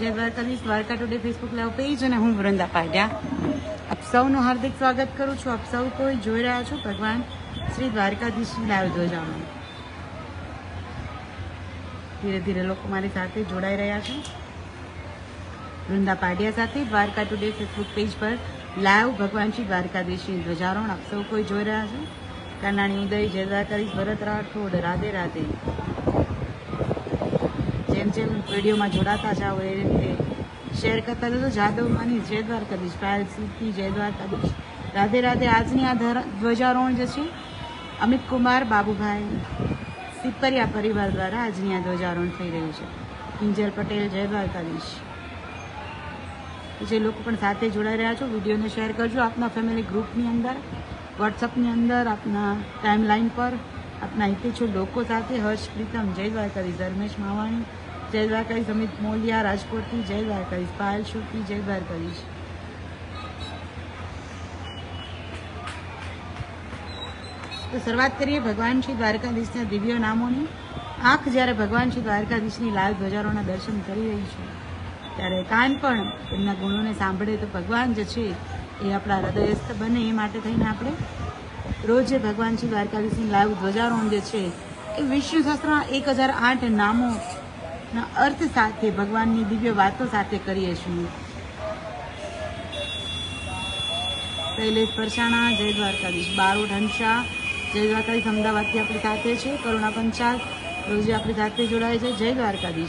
જય Dwarkadhish. Dwarka today Facebook live page અને હું વૃંદા પાડ્યા આપ સૌનું હાર્દિક સ્વાગત કરું છું. આપ સૌ કોઈ જોઈ રહ્યા છો ભગવાન શ્રી દ્વારકાધીશ લાઈવ ધ્વજામાં ધીરે ધીરે લોકો મારી સાથે જોડાઈ રહ્યા છે. વૃંદા પાડિયા સાથે દ્વારકા ટુડે ફેસબુક પેજ પર લાઈવ ભગવાન શ્રી દ્વારકાધીશની ધ્વજારોહણ આપ સૌ કોઈ જોઈ રહ્યા છો. કાનાણી ઉદય, જય દ્વારકાધીશ, ભરત રાઠોડ, રાધે રાધે. જેમ જેમ વિડીયોમાં જોડાતા જાઓ, એ રીતે શેર કરતા જશો જાદવ માની જય દ્વારકાધીશ, પાયલ સિદ્ધિ, જય દ્વારકાધીશ. રાધે રાધે, આજની આ ધ્વજારોહણ જે છે, અમિત કુમાર, બાબુભાઈ સિપરિયા પરિવાર દ્વારા આજની આ ધ્વજારોહણ થઈ રહ્યું છે. કિંજલ પટેલ, જય દ્વારકાધીશ. જે લોકો પણ સાથે જોડાઈ રહ્યા છો, વિડીયોને શેર કરજો. આપના ફેમિલી ગ્રુપની અંદર વોટ્સઅપની અંદર, આપના ટાઈમલાઈન પર, આપના હિતેચ્છુ લોકો સાથે હર્ષ પ્રીતમ જય દ્વારકાધીશ, ધર્મેશ માવાણી જય દ્વારકાધીશ અમિત મોલિયા, રાજકોટથી જય દ્વારકાધીશ પાયલ શુકી જય દ્વારકાધીશ. તો શરૂઆત કરીએ ભગવાન શ્રી દ્વારકાધીશના દિવ્ય નામોની. આંખ જ્યારે ભગવાન શ્રી દ્વારકાધીશની લાલ ધ્વજારોના દર્શન કરી રહી છે, ત્યારે કાન પણ એમના ગુણોને સાંભળે તો ભગવાન જે છે એ આપણા હૃદયસ્થ બને એ માટે થઈને આપણે રોજે ભગવાન શ્રી દ્વારકાધીશની લાઈવ ધ્વજારોહણ જે છે એ વિષ્ણુ શાસ્ત્રના એક હજાર આઠ નામોના અર્થ સાથે, ભગવાનની દિવ્ય વાતો સાથે કરીએ છીએ. શૈલેષ પરસાણા, જય દ્વારકાધીશ. બારોટ હંસા જય દ્વારકાધીશ. અમદાવાદથી આપણી સાથે છે. કરુણા પંચાલ, રોજે આપણી સાથે જોડાય છે. જય દ્વારકાધીશ.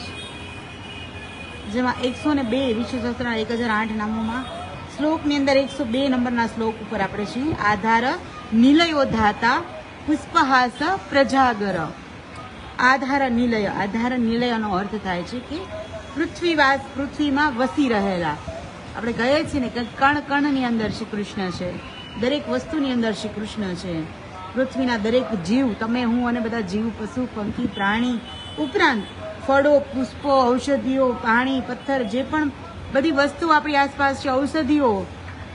જેમાં એકસો ને બે વિશ્વ સહસ્ત્રના એક હજાર આઠ નામોમાં શ્લોકની અંદર એકસો બે નંબરના શ્લોક ઉપર આપણે છીએ. આધાર નિલયો ધાતા પુષ્પહાસ, પ્રજાગર. આધાર નિલય, આધાર નિલયનો અર્થ થાય છે કે પૃથ્વીવાસ પૃથ્વીમાં વસી રહેલા. આપણે કહીએ છીએ ને કે કણ કણની અંદર શ્રી કૃષ્ણ છે. દરેક વસ્તુની અંદર શ્રી કૃષ્ણ છે. પૃથ્વીના દરેક જીવ, તમે, હું અને બધા જીવ, પશુ, પંખી, પ્રાણી, ઉપરાંત ફળો, પુષ્પો, ઔષધિઓ, પાણી, પથ્થર, જે પણ બધી વસ્તુ આપણી આસપાસ છે, ઔષધિઓ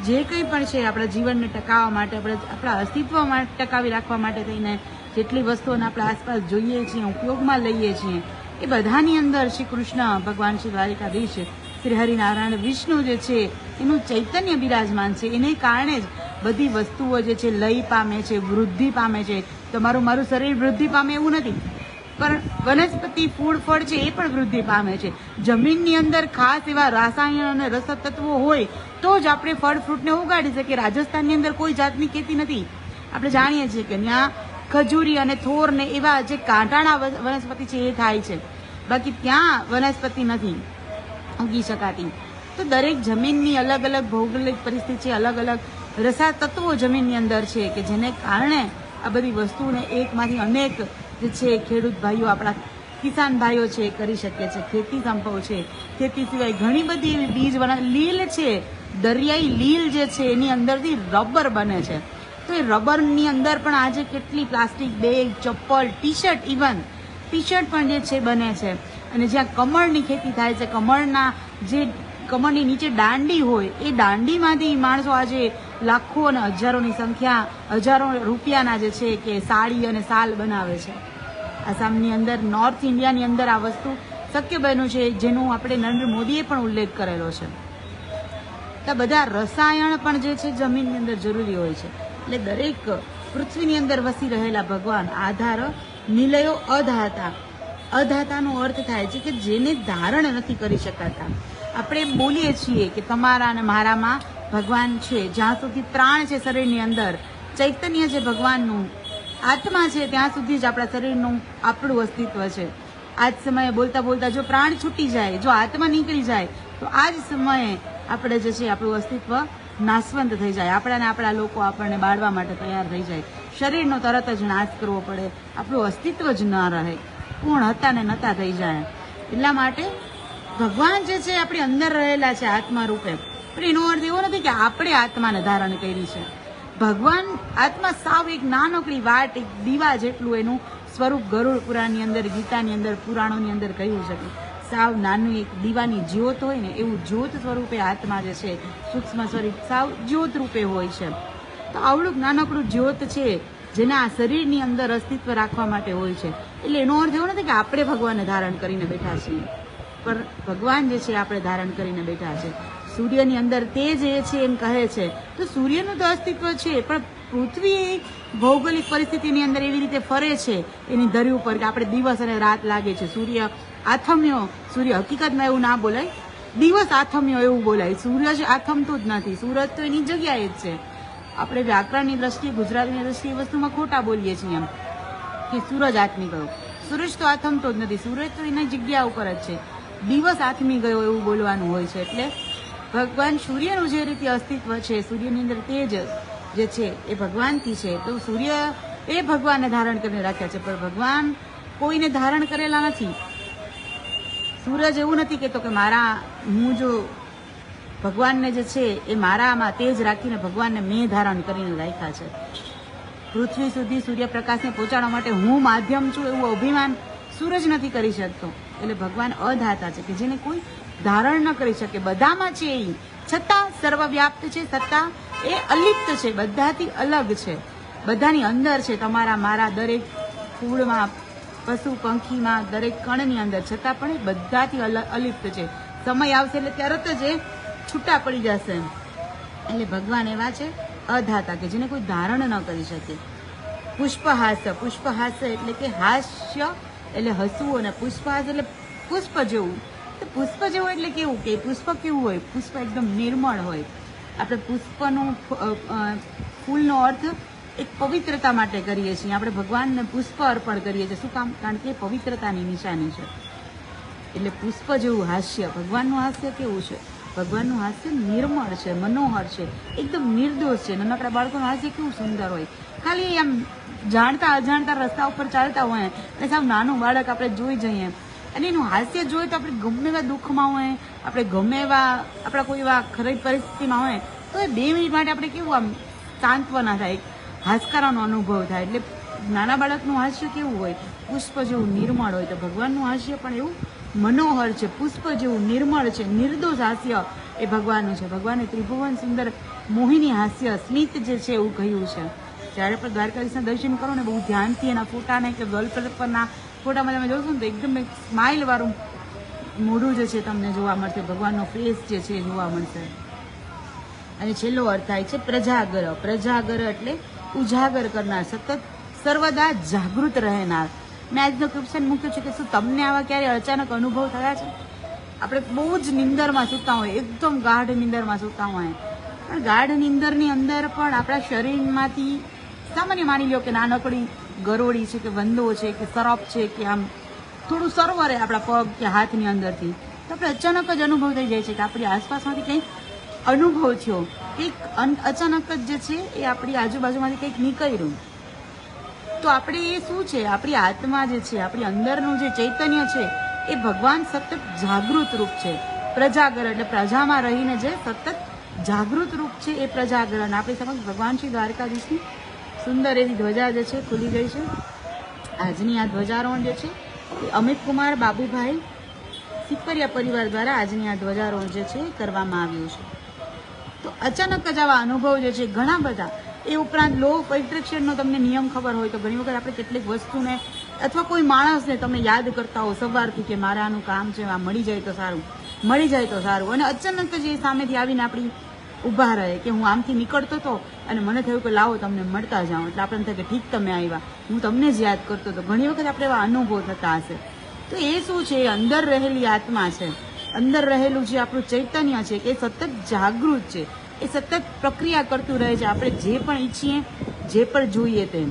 જે કંઈ પણ છે, આપણા જીવનને ટકાવવા માટે, આપણે આપણા અસ્તિત્વમાં ટકાવી રાખવા માટે થઈને જેટલી વસ્તુઓને આપણે આસપાસ જોઈએ છીએ, ઉપયોગમાં લઈએ છીએ, એ બધાની અંદર શ્રી કૃષ્ણ ભગવાન શ્રી દ્વારિકાધીશ શ્રી હરિનારાયણ વિષ્ણુ જે છે, એનું ચૈતન્ય બિરાજમાન છે. એને કારણે જ બધી વસ્તુઓ જે છે, લય પામે છે, વૃદ્ધિ પામે છે. તમારું મારું શરીર વૃદ્ધિ પામે એવું નથી. પણ વનસ્પતિ ફૂડ ફળ છે એ પણ વૃદ્ધિ પામે છે. જમીનની અંદર ખાસ એવા રાસાયણ અને રસદ તત્વો હોય તો જ આપણે ફળ, ફ્રૂટને ઉગાડી શકીએ. રાજસ્થાનની અંદર કોઈ જાતની ખેતી નથી. આપણે જાણીએ છીએ કે ત્યાં ખજૂરી અને થોરને એવા જે વન- વનસ્પતિ છે એ થાય છે. બાકી ત્યાં વનસ્પતિ નથી ઉગી શકાતી. તો દરેક જમીનની અલગ અલગ ભૌગોલિક પરિસ્થિતિ અલગ અલગ રસા તત્વો જમીનની અંદર છે કે જેને કારણે આ બધી વસ્તુને એકમાંથી અનેક જે છે, ખેડૂત ભાઈઓ, આપણા કિસાન ભાઈઓ છે, એ કરી શકે છે. ખેતી સંભવ છે. ખેતી સિવાય ઘણી બધી એવી બીજ વના લીલ છે. દરિયાઈ લીલ જે છે, એની અંદરથી રબર બને છે. તો એ રબરની અંદર પણ આજે કેટલી પ્લાસ્ટિક, બેગ, ચપ્પલ T shirt even T shirt પણ જે છે, બને છે. અને જ્યાં કમળની ખેતી થાય છે, કમળના જે, કમળની નીચે દાંડી હોય, એ દાંડીમાંથી માણસો આજે લાખો અને હજારોની સંખ્યા, હજારો રૂપિયાના જે છે કે સાડી અને સાલ બનાવે છે. આસામની અંદર નોર્થ ઇન્ડિયાની અંદર આ વસ્તુ શક્ય બન્યું છે, જેનું આપણે નરેન્દ્ર મોદીએ પણ ઉલ્લેખ કરેલો છે. તો બધા રસાયણ પણ જે છે જમીનની અંદર જરૂરી હોય છે. એટલે દરેક પૃથ્વીની અંદર વસી રહેલા ભગવાન આધાર નિલયો અધાતા. અધાતાનો અર્થ થાય છે કે જેને ધારણ નથી કરી શકાતા. આપણે બોલીએ છીએ કે તમારા અને મારામાં ભગવાન છે. જ્યાં સુધી પ્રાણ છે શરીરની અંદર, ચૈતન્ય છે ભગવાનનું આત્મા છે, ત્યાં સુધી જ આપણા શરીરનું આપણું અસ્તિત્વ છે. આ જ સમયે બોલતા બોલતા જો પ્રાણ છૂટી જાય, જો આત્મા નીકળી જાય, તો આ જ સમયે આપણે જે છે આપણું અસ્તિત્વ નાશવંત થઈ જાય. આપણાને આપણા લોકો આપણને બાળવા માટે તૈયાર થઈ જાય. શરીરનો તરત જ નાશ કરવો પડે. આપણું અસ્તિત્વ જ ન રહે. કોણ હતા ને નતા થઈ જાય. એટલા માટે ભગવાન જે છે આપણી અંદર રહેલા છે આત્મા રૂપે. પણ અર્થ એવો નથી કે આપણે આત્માને ધારણ કરી છે. ભગવાન આત્મા સાવ એક નાનકડી વાટ, એક દીવા જેટલું એનું સ્વરૂપ ગરુડ પુરાણની અંદર, ગીતાની અંદર, પુરાણોની અંદર કહ્યું છે કે સાવ નાનું એક દીવાની જ્યોત હોય ને એવું જ્યોત સ્વરૂપે આત્મા જે છે, સૂક્ષ્મ સ્વરૂપ સાવ જ્યોત રૂપે હોય છે. તો આવડું નાનકડું જ્યોત છે, જેના આ શરીરની અંદર અસ્તિત્વ રાખવા માટે હોય છે. એટલે એનો અર્થ એવો નથી કે આપણે ભગવાનને ધારણ કરીને બેઠા છીએ. પણ ભગવાન જે છે, આપણે ધારણ કરીને બેઠા છે સૂર્યની અંદર તેજ એ છે એમ કહે છે. તો સૂર્યનું તો અસ્તિત્વ છે, પણ પૃથ્વી ભૌગોલિક પરિસ્થિતિની અંદર એવી રીતે ફરે છે, એની ધરી ઉપર કે આપણે દિવસ અને રાત લાગે છે. સૂર્ય આથમ્યો, સૂર્ય હકીકતમાં એવું ના બોલાય. દિવસ આથમ્યો એવું બોલાય. સૂરજ આથમતું જ નથી. સૂરજ તો એની જગ્યાએ જ છે. આપણે વ્યાકરણની દ્રષ્ટિએ, ગુજરાતીની દ્રષ્ટિએ વસ્તુમાં ખોટા બોલીએ છીએ એમ કે સૂરજ આથમી ગયો. સૂરજ તો આથમતો જ નથી. સૂરજ તો એની જગ્યા ઉપર જ છે. દિવસ આથમી ગયો એવું બોલવાનું હોય છે એટલે ભગવાન સૂર્યનું જે રીતે અસ્તિત્વ છે, સૂર્યની અંદર તેજ જે છે, એ ભગવાનથી છે. તો સૂર્ય એ ભગવાનને ધારણ કરીને રાખ્યા છે, પણ ભગવાન કોઈને ધારણ કરેલા નથી. સૂરજ એવું નથી કહેતો કે મારા, હું જો ભગવાનને જે છે, એ મારામાં તેજ રાખીને ભગવાનને મેં ધારણ કરીને રાખ્યા છે. પૃથ્વી સુધી સૂર્યપ્રકાશને પહોંચાડવા માટે હું માધ્યમ છું, એવું અભિમાન સૂરજ નથી કરી શકતો. એટલે ભગવાન અધાતા છે, કે જેને કોઈ ધારણ ન કરી શકે. બધામાં છે એ છતાં સર્વવ્યાપ્ત છે છતાં એ અલિપ્ત છે, બધાથી અલગ છે. બધાની અંદર છે તમારા, મારા દરેક ફૂળમાં, પશુ પંખીમાં, દરેક કણની અંદર. છતાં પણ એ બધાથી અલ- અલિપ્ત છે. સમય આવશે એટલે તરત જ એ છૂટા પડી જશે એટલે ભગવાન એવા છે, અધાતા કે જેને કોઈ ધારણ ન કરી શકે. પુષ્પહાસ્ય પુષ્પહાસ્ય એટલે કે હાસ્ય, એટલે હસવું અને પુષ્પહાસ્ય એટલે પુષ્પ જેવું. તો પુષ્પ જેવું એટલે કેવું કે પુષ્પ કેવું હોય? પુષ્પ એકદમ નિર્મળ હોય. આપણે પુષ્પનું ફૂલનો અર્થ એક પવિત્રતા માટે કરીએ છીએ. આપણે ભગવાનને પુષ્પ અર્પણ કરીએ છીએ. શું કામ? કારણ કે પવિત્રતાની નિશાની છે. એટલે પુષ્પ જેવું હાસ્ય. ભગવાનનું હાસ્ય કેવું છે? ભગવાનનું હાસ્ય નિર્મળ છે, મનોહર છે. એકદમ નિર્દોષ છે. નાનકડા બાળકોનું હાસ્ય કેવું સુંદર હોય. ખાલી આમ જાણતા અજાણતા રસ્તા ઉપર ચાલતા હોય અને સાવ નાનું બાળક આપણે જોઈ જઈએ. અને એનું હાસ્ય જોઈએ તો આપણે ગમે એવા દુઃખમાં હોય, આપણે ગમે એવા, આપણા કોઈ એવા ખરાબ પરિસ્થિતિમાં હોય, તો એ બે મિનિટ માટે આપણે કેવું આમ સાંત્વના થાય, હાસકારાનો અનુભવ થાય. એટલે નાના બાળકનું હાસ્ય કેવું હોય, પુષ્પ જેવું નિર્મળ હોય, તો ભગવાનનું હાસ્ય પણ એવું મનોહર છે, પુષ્પ જેવું નિર્મળ છે, નિર્દોષ હાસ્ય એ ભગવાનનું છે. ભગવાને ત્રિભુવન સુંદર મોહિની હાસ્ય, સ્મિત જે છે એવું કહ્યું છે. જ્યારે પણ દ્વારકાધીશના દર્શન કરો ને, બહુ ધ્યાનથી એના ફોટાને કે વોલપેપર પરના ફોટામાં તમે જોશો ને તો એકદમ એક સ્માઇલ વાળું મોઢું જે છે તમને જોવા મળશે. ભગવાનનો ફેસ જે છે એ જોવા મળશે. અને છેલ્લો અર્થ થાય છે પ્રજાગર. પ્રજાગર એટલે ઉજાગર કરનાર, સતત સર્વદા જાગૃત રહેનાર. મેં આજનો ક્વેશ્ચન મૂક્યો છે કે શું તમને આવા ક્યારે અચાનક અનુભવ થયા છે? આપણે બહુ જ નિંદરમાં સૂતા હોય, એકદમ ગાઢ નિંદરમાં સૂતા હોય. પણ ગાઢ નિંદરની અંદર પણ આપણા શરીરમાંથી સામાન્ય માની લો કે નાનકડી ગરોળી છે કે વંદો છે કે સરપ છે કે આમ થોડું સરોવરે આપણા પગ કે હાથની અંદરથી. તો આપણે અચાનક જ અનુભવ થઈ જાય છે કે આપણી આસપાસમાંથી કંઈક અનુભવ થયો. કંઈક અચાનક જ જે છે એ આપણી આજુબાજુમાંથી કંઈક નીકળ્યું. તો આપણે એ શું છે? આપણી આત્મા જે છે, આપણી અંદરનું જે ચૈતન્ય છે એ ભગવાન સતત જાગૃત રૂપ છે. પ્રજાગર એટલે પ્રજામાં રહીને જે સતત જાગૃત રૂપ છે એ પ્રજાગરણ આપણી સમક્ષ ભગવાન શ્રી દ્વારકાધીશની સુંદર એવી ધ્વજા જે છે ખુલી ગઈ છે. આજની આ ધ્વજારોહણ જે છે એ અમિત કુમાર બાબુભાઈ સિપરિયા પરિવાર દ્વારા આજની આ ધ્વજારોહણ જે છે કરવામાં આવ્યું છે. તો અચાનક જ આવા અનુભવ જે છે ઘણા બધા, એ ઉપરાંત લો એટ્રેક્શનનો તમને નિયમ ખબર હોય તો ઘણી વખત આપણે કેટલીક વસ્તુને અથવા કોઈ માણસને તમે યાદ કરતા હો સવારથી કે મારે આનું કામ છે, આ મળી જાય તો સારું, મળી જાય તો સારું. અને અચાનક જ એ સામેથી આવીને આપણી ઊભા રહે કે હું આમથી નીકળતો હતો અને મને થયું કે લાવો, તમને મળતા જાઉં એટલે આપણને થાય કે ઠીક તમે આવ્યા. હું તમને જ યાદ કરતો હતો. ઘણી વખત આપણે એવા અનુભવ થતા હશે. તો એ શું છે? અંદર રહેલી આત્મા છે. અંદર રહેલું જે આપણું ચૈતન્ય છે, એ સતત જાગૃત છે. એ સતત પ્રક્રિયા કરતું રહે છે. આપણે જે પણ ઈચ્છીએ, જે પણ જોઈએ તેમ.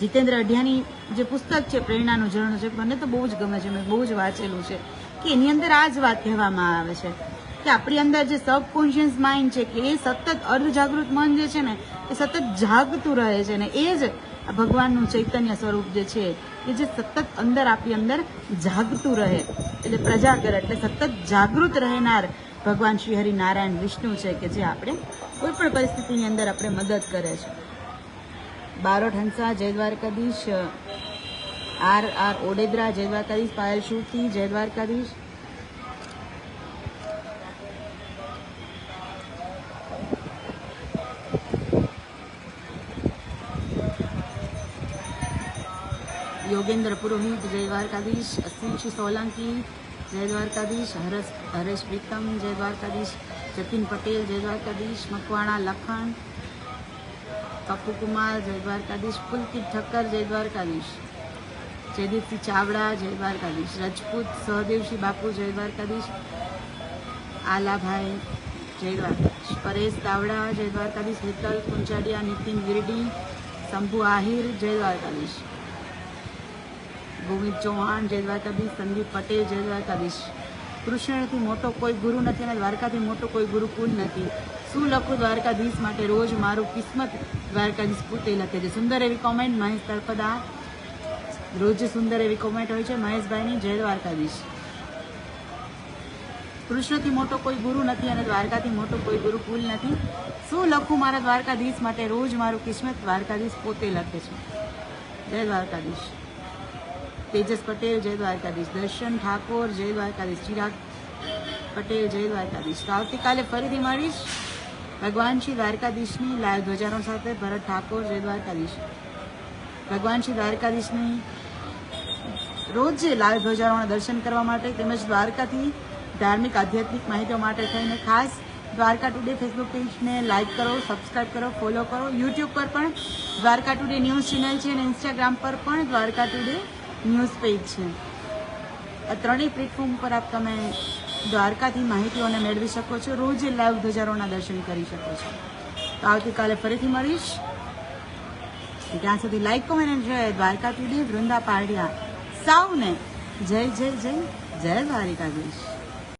જીતેન્દ્ર અઢિયાની જે પુસ્તક છે, પ્રેરણાનું ઝરણું છે, મને તો બહુ જ ગમે છે. મેં બહુ જ વાંચેલું છે. કે એની અંદર આ જ વાત કહેવામાં આવે છે. કે આપણી અંદર જે સબકોન્શિયસ માઇન્ડ છે કે એ સતત અર્ધજાગૃત મન જે છે ને, એ સતત જાગતું રહે છે ને, એ જ ભગવાનનું ચૈતન્ય સ્વરૂપ જે છે કે જે સતત અંદર આપણી અંદર જાગતું રહે. એટલે પ્રજાગર, એટલે સતત જાગૃત રહેનાર ભગવાન શ્રી હરિ નારાયણ વિષ્ણુ છે કે જે આપણે કોઈ પણ પરિસ્થિતિની અંદર આપણે મદદ કરે છે. બારોટ હંસા, જય દ્વારકાધીશ. આર આર ઓડેદરા, જય દ્વારકાધીશ, પાયલ શુરતી જય દ્વારકાધીશ. યોગેન્દ્ર પુરોહિત જય દ્વારકાધીશ અશ્વિનસિંહ સોલંકી જય દ્વારકાધીશ હરેશ હરેશ પ્રીતમ જય દ્વારકાધીશ જતીન પટેલ જય દ્વારકાધીશ મકવાણા લખણ કપુકુમાર જય દ્વારકાધીશ પુલકિત ઠક્કર જય દ્વારકાધીશ જયદીપસિંહ ચાવડા જય દ્વારકાધીશ રજપૂત સહદેવસિંહ બાપુ જય દ્વારકાધીશ આલાભાઈ જય દ્વારકાધીશ પરેશ તાવડા જય દ્વારકાધીશ હેતલ કુંચાડિયા નીતિન ગિરડી શંભુ આહિર જય દ્વારકાધીશ ગોવિંદ ચૌહાણ જય દ્વારકાધીશ સંદીપ પટેલ જય દ્વારકાધીશ કૃષ્ણથી મોટો કોઈ ગુરુ નથી અને દ્વારકાથી મોટો કોઈ ગુરુકુલ નથી. શું લખું દ્વારકાધીશ માટે? રોજ મારું કિસ્મત દ્વારકાધીશ પોતે લખે છે. સુંદર એવી કોમેન્ટ મહેશ તળપદા. રોજ સુંદર એવી કોમેન્ટ હોય છે મહેશભાઈની જય દ્વારકાધીશ કૃષ્ણથી મોટો કોઈ ગુરુ નથી અને દ્વારકાથી મોટો કોઈ ગુરુકુલ નથી. શું લખું મારા દ્વારકાધીશ માટે? રોજ મારું કિસ્મત દ્વારકાધીશ પોતે લખે છે. જય દ્વારકાધીશ તેજસ પટેલ, જય દ્વારકાધીશ. દર્શન ઠાકોર, જય દ્વારકાધીશ. ચિરાગ પટેલ, જય દ્વારકાધીશ. તો આવતીકાલે ફરીથી મળીશ. ભગવાન શ્રી દ્વારકાધીશની લાઈવ ધ્વજારો સાથે ભરત ઠાકોર, જય દ્વારકાધીશ. ભગવાન શ્રી દ્વારકાધીશની રોજ લાઈવ ધ્વજારોના દર્શન કરવા માટે તેમજ દ્વારકાથી ધાર્મિક, આધ્યાત્મિક માહિતીઓ માટે થઈને ખાસ દ્વારકા ટુડે ફેસબુક પેજને લાઇક કરો, સબસ્ક્રાઇબ કરો, ફોલો કરો. યુટ્યુબ પર પણ દ્વારકા ટુડે ન્યૂઝ ચેનલ છે અને ઇન્સ્ટાગ્રામ પર પણ દ્વારકા ટુડે ન્યૂઝ પેજ છે. આ ત્રણેય પ્લેટફોર્મ પર આપ તમે દ્વારકાથી માહિતીઓને મેળવી શકો છો. રોજ લાઈવ ધ્વજારોના દર્શન કરી શકો છો. તો આવતીકાલે ફરીથી મળીશ. ત્યાં સુધી લાઈક કોમેન્ટ એન્ડ જય દ્વારકા ટુડે વૃંદા પાડિયા સૌને જય જય જય જય દ્વારિકાધીશ.